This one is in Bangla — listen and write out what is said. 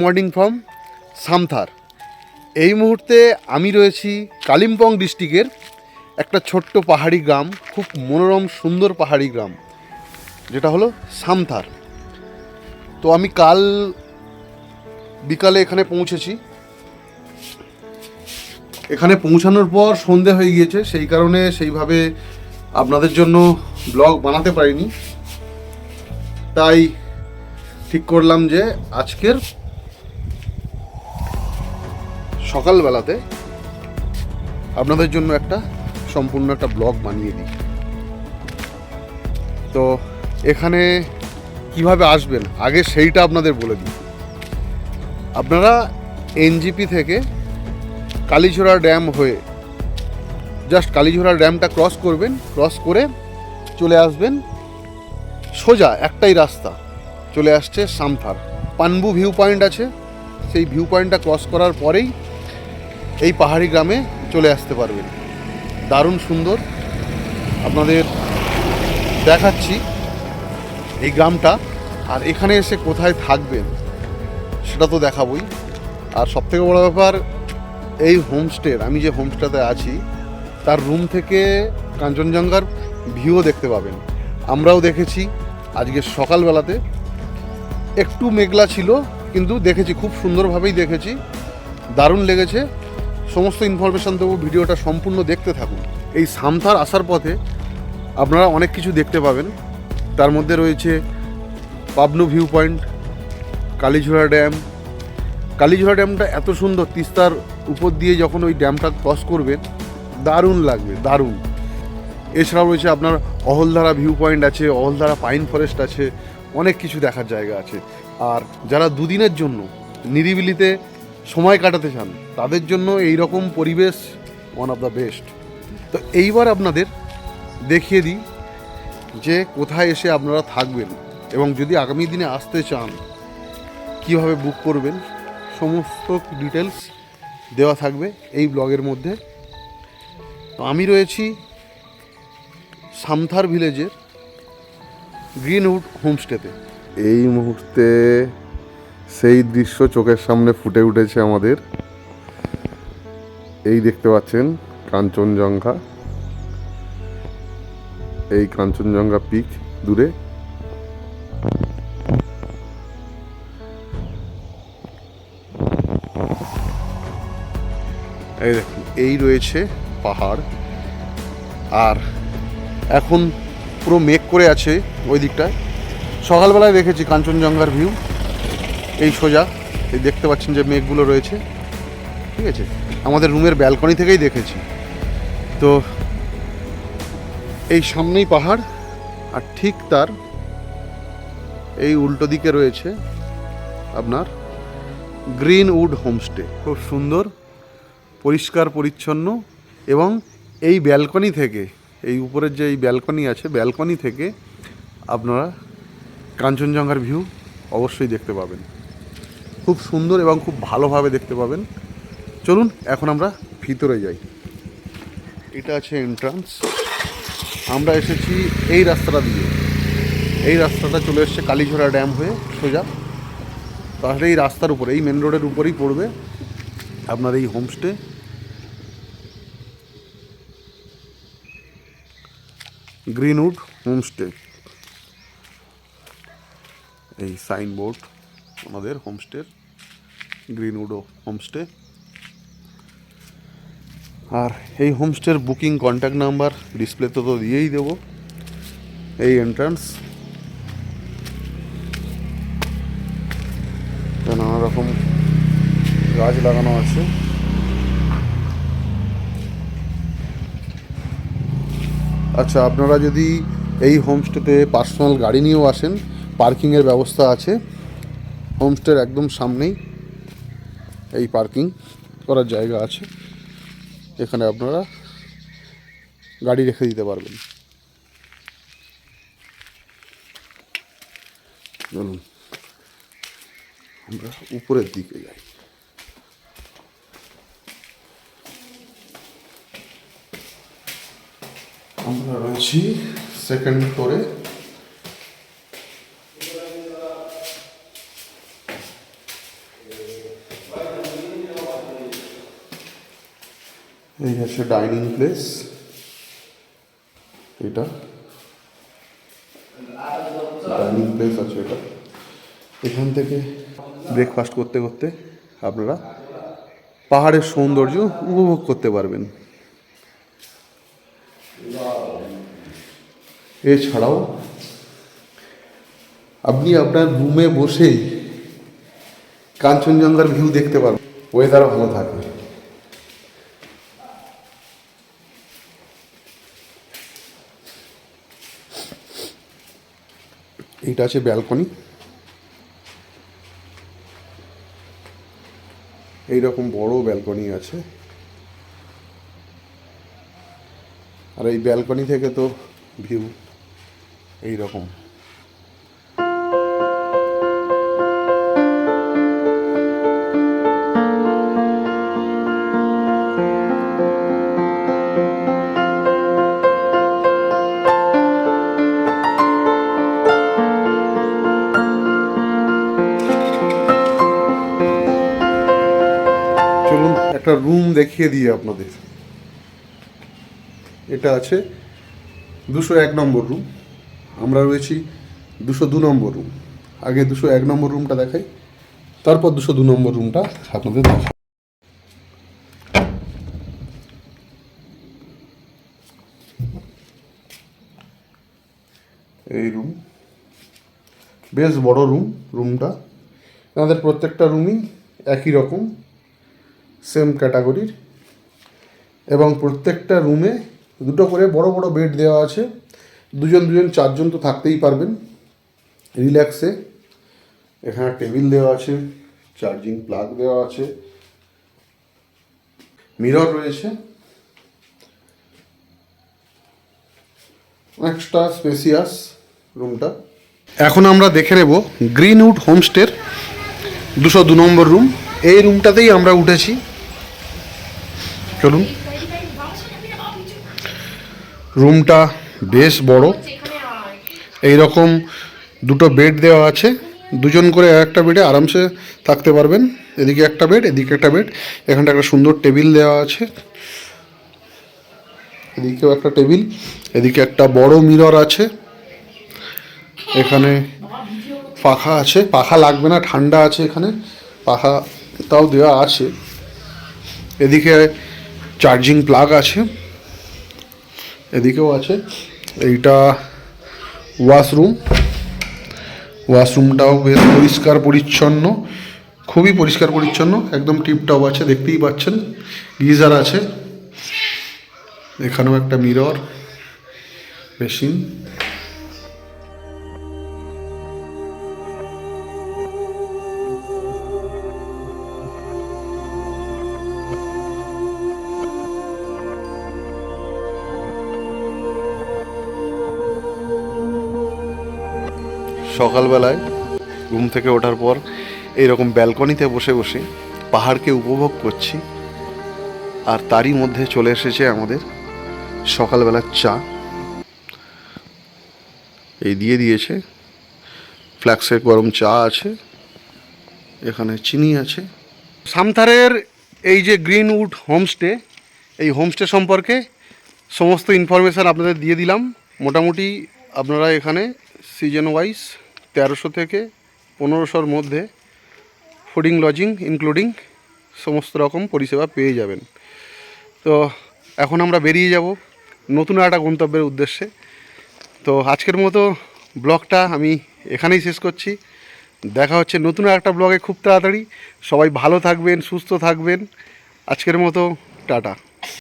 Morning from সামথার। এই মুহূর্তে আমি রয়েছি কালিম্পং ডিস্ট্রিক্টের একটা ছোট্ট পাহাড়ি গ্রাম, খুব মনোরম, সুন্দর পাহাড়ি গ্রাম, যেটা হলো সামথার। তো আমি কাল বিকালে এখানে পৌঁছেছি। এখানে পৌঁছানোর পর সন্ধে হয়ে গিয়েছে, সেই কারণে সেইভাবে আপনাদের জন্য ব্লগ বানাতে পারিনি। তাই ঠিক করলাম যে আজকের সকালবেলাতে আপনাদের জন্য একটা সম্পূর্ণ একটা ব্লগ বানিয়ে দিই। তো এখানে কীভাবে আসবেন? আগে সেইটা আপনাদের বলে দিই। আপনারা এনজিপি থেকে কালীঝোড়া ড্যাম হয়ে জাস্ট কালীঝোড়া ড্যামটা ক্রস করবেন, ক্রস করে চলে আসবেন সোজা একটাই রাস্তা। চলে আসছে সামথার। পানবু ভিউ পয়েন্ট আছে। সেই ভিউ পয়েন্টটা ক্রস করার পরেই এই পাহাড়ি গ্রামে চলে আসতে পারবেন। দারুণ সুন্দর। আপনাদের দেখাচ্ছি এই গ্রামটা আর এখানে এসে কোথায় থাকবেন সেটা তো দেখাবই। আর সবথেকে বড় ব্যাপার, এই হোমস্টের, আমি যে হোমস্টেতে আছি, তার রুম থেকে কাঞ্চনজঙ্ঘার ভিউও দেখতে পাবেন। আমরাও দেখেছি আজকে সকালবেলাতে। একটু মেঘলা ছিল, কিন্তু দেখেছি, খুব সুন্দরভাবেই দেখেছি। দারুণ লেগেছে। সমস্ত ইনফরমেশান দেবো, ভিডিওটা সম্পূর্ণ দেখতে থাকুন। এই সামথার আসার পথে আপনারা অনেক কিছু দেখতে পাবেন। তার মধ্যে রয়েছে পাবনু view point Kalijhora dam Kalijhora ড্যামটা এত সুন্দর, তিস্তার উপর দিয়ে যখন ওই ড্যামটা ক্রস করবেন, দারুণ লাগবে, দারুণ। এছাড়াও রয়েছে আপনার অহলধারা ভিউ পয়েন্ট আছে, অহলধারা পাইন ফরেস্ট আছে, অনেক কিছু দেখার জায়গা আছে। আর যারা দুদিনের জন্য নিরিবিলিতে সময় কাটাতে চান, তাদের জন্য এই রকম পরিবেশ ওয়ান অফ দ্য বেস্ট তো এইবার আপনাদের দেখিয়ে দিই যে কোথায় এসে আপনারা থাকবেন এবং যদি আগামী দিনে আসতে চান, কীভাবে বুক করবেন, সমস্ত ডিটেলস দেওয়া থাকবে এই ব্লগের মধ্যে। তো আমি রয়েছি সামথার ভিলেজের গ্রিনউড হোমস্টেতে। এই মুহূর্তে সেই দৃশ্য চোখের সামনে ফুটে উঠেছে আমাদের। এই দেখতে পাচ্ছেন কাঞ্চনজঙ্ঘা। এই কাঞ্চনজঙ্ঘা পিক দূরে। এই দেখুন, এই রয়েছে পাহাড়। আর এখন পুরো মেঘ করে আছে ওই দিকটায়। সকালবেলায় দেখেছি কাঞ্চনজঙ্ঘার ভিউ। এই সোজা, এই দেখতে পাচ্ছেন যে মেঘগুলো রয়েছে। ঠিক আছে? আমাদের রুমের ব্যালকনি থেকেই দেখেছি। তো এই সামনেই পাহাড়, আর ঠিক তার এই উল্টো দিকে রয়েছে আপনার গ্রিন উড হোমস্টে। খুব সুন্দর, পরিষ্কার, পরিচ্ছন্ন, এবং এই ব্যালকনি থেকে, এই উপরের যে এই ব্যালকনি আছে, ব্যালকনি থেকে আপনারা কাঞ্চনজঙ্ঘার ভিউ অবশ্যই দেখতে পাবেন। খুব সুন্দর এবং খুব ভালোভাবে দেখতে পাবেন। চলুন, এখন আমরা ভিতরে যাই। এটা আছে এন্ট্রান্স আমরা এসেছি এই রাস্তাটা দিয়ে। এই রাস্তাটা চলে এসছে কালীঝোড়া ড্যাম হয়ে সোজা। তাহলে এই রাস্তার উপরে, এই মেন রোডের উপরেই পড়বে আপনার এই হোমস্টে গ্রিনউড হোমস্টে এই সাইনবোর্ড আমাদের হোমস্টের গ্রিনউড হোমস্টে। আর এই হোমস্টের বুকিং কন্ট্যাক্ট নাম্বার ডিসপ্লেতে তো দিয়েই দেবো। এই এন্ট্রান্স নানা রকম গাছ লাগানো আছে। আচ্ছা আপনারা যদি এই হোমস্টেতে পার্সোনাল গাড়ি নিয়েও আসেন পার্কিংয়ের ব্যবস্থা আছে। হোমস্টের একদম সামনেই এই পার্কিং করার জায়গা আছে। এখানে আপনারা গাড়ি রেখে দিতে পারবেন। চলুন, আমরা উপরের দিকে যাই। আমরা রয়েছি সেকেন্ড ফ্লোরে এই হচ্ছে ডাইনিং প্লেস এটা। ডাইনিং প্লেস আছে এটা। এখান থেকে ব্রেকফাস্ট করতে করতে আপনারা পাহাড়ের সৌন্দর্য উপভোগ করতে পারবেন। এছাড়াও আপনি আপনার রুমে বসেই কাঞ্চনজঙ্ঘার ভিউ দেখতে পারবেন। ওয়েদারও ভালো থাকবে। এইটা আছে ব্যালকনি এইরকম বড় ব্যালকনি আছে। আর এই ব্যালকনি থেকে তো ভিউ এই রুম দেখিয়ে দিই আপনাদের। এটা আছে দুশো এক নম্বর রুম। আমরা রয়েছি দুশো দু নম্বর রুম। আগে দুশো এক নম্বর রুমটা দেখাই, তারপর দুশো দু নম্বর রুমটা আপনাদের দেখাই। এই রুম, বেশ বড় রুম, রুমটা। আমাদের প্রত্যেকটা রুমই একই রকম। সেম ক্যাটাগরির এবং প্রত্যেকটা রুমে দুটো করে বড় বড় বেড দেওয়া আছে। দুজন দুজন, চারজন তো থাকতেই পারবেন। রিল্যাক্সে এখানে টেবিল দেওয়া আছে চার্জিং প্লাগ দেওয়া আছে। মিরর রয়েছে। অনেকটা স্পেসিয়াস রুমটা এখন আমরা দেখে নেব গ্রিনউড হোমস্টের দুশো দু নম্বর রুম এই রুমটাতেই আমরা উঠেছি। চলুন। রুমটা বেশ বড়। এই রকম দুটো বেড দেওয়া আছে। দুজন করে একটা বেডে আরামসে থাকতে পারবেন। এদিকে একটা বেড, এদিকে একটা বেড। এখানটা একটা সুন্দর টেবিল দেওয়া আছে। এদিকেও একটা টেবিল, এদিকে একটা বড় মিরর আছে। এখানে পাখা আছে। পাখা লাগবে না, ঠান্ডা আছে এখানে। পাখাটাও দেওয়া আছে। এদিকে চার্জিং প্লাগ আছে। এদিকেও আছে। এইটা ওয়াশরুম ওয়াশরুমটাও বেশ পরিষ্কার পরিচ্ছন্ন। খুবই পরিষ্কার পরিচ্ছন্ন। একদম টিপটপ আছে, দেখতেই পাচ্ছেন। গিজার আছে। এখানেও একটা মিরর বেসিন সকালবেলায় ঘুম থেকে ওঠার পর এইরকম ব্যালকনিতে বসে বসে পাহাড়কে উপভোগ করছি আর তারই মধ্যে চলে এসেছে আমাদের সকালবেলার চা। এই দিয়ে দিয়েছে। ফ্ল্যাক্সের গরম চা আছে। এখানে চিনি আছে। সামথারের এই যে গ্রিনউড হোমস্টে, এই হোমস্টে সম্পর্কে সমস্ত ইনফরমেশান আপনাদের দিয়ে দিলাম। মোটামুটি আপনারা এখানে সিজন ওয়াইজ তেরোশো থেকে পনেরোশোর মধ্যে ফুডিং, লজিং, ইনক্লুডিং সমস্ত রকম পরিষেবা পেয়ে যাবেন। তো এখন আমরা বেরিয়ে যাব নতুন একটা গন্তব্যের উদ্দেশ্যে। তো আজকের মতো ব্লগটা আমি এখানেই শেষ করছি। দেখা হচ্ছে নতুন একটা ব্লগে খুব তাড়াতাড়ি। সবাই ভালো থাকবেন, সুস্থ থাকবেন। আজকের মতো, টাটা।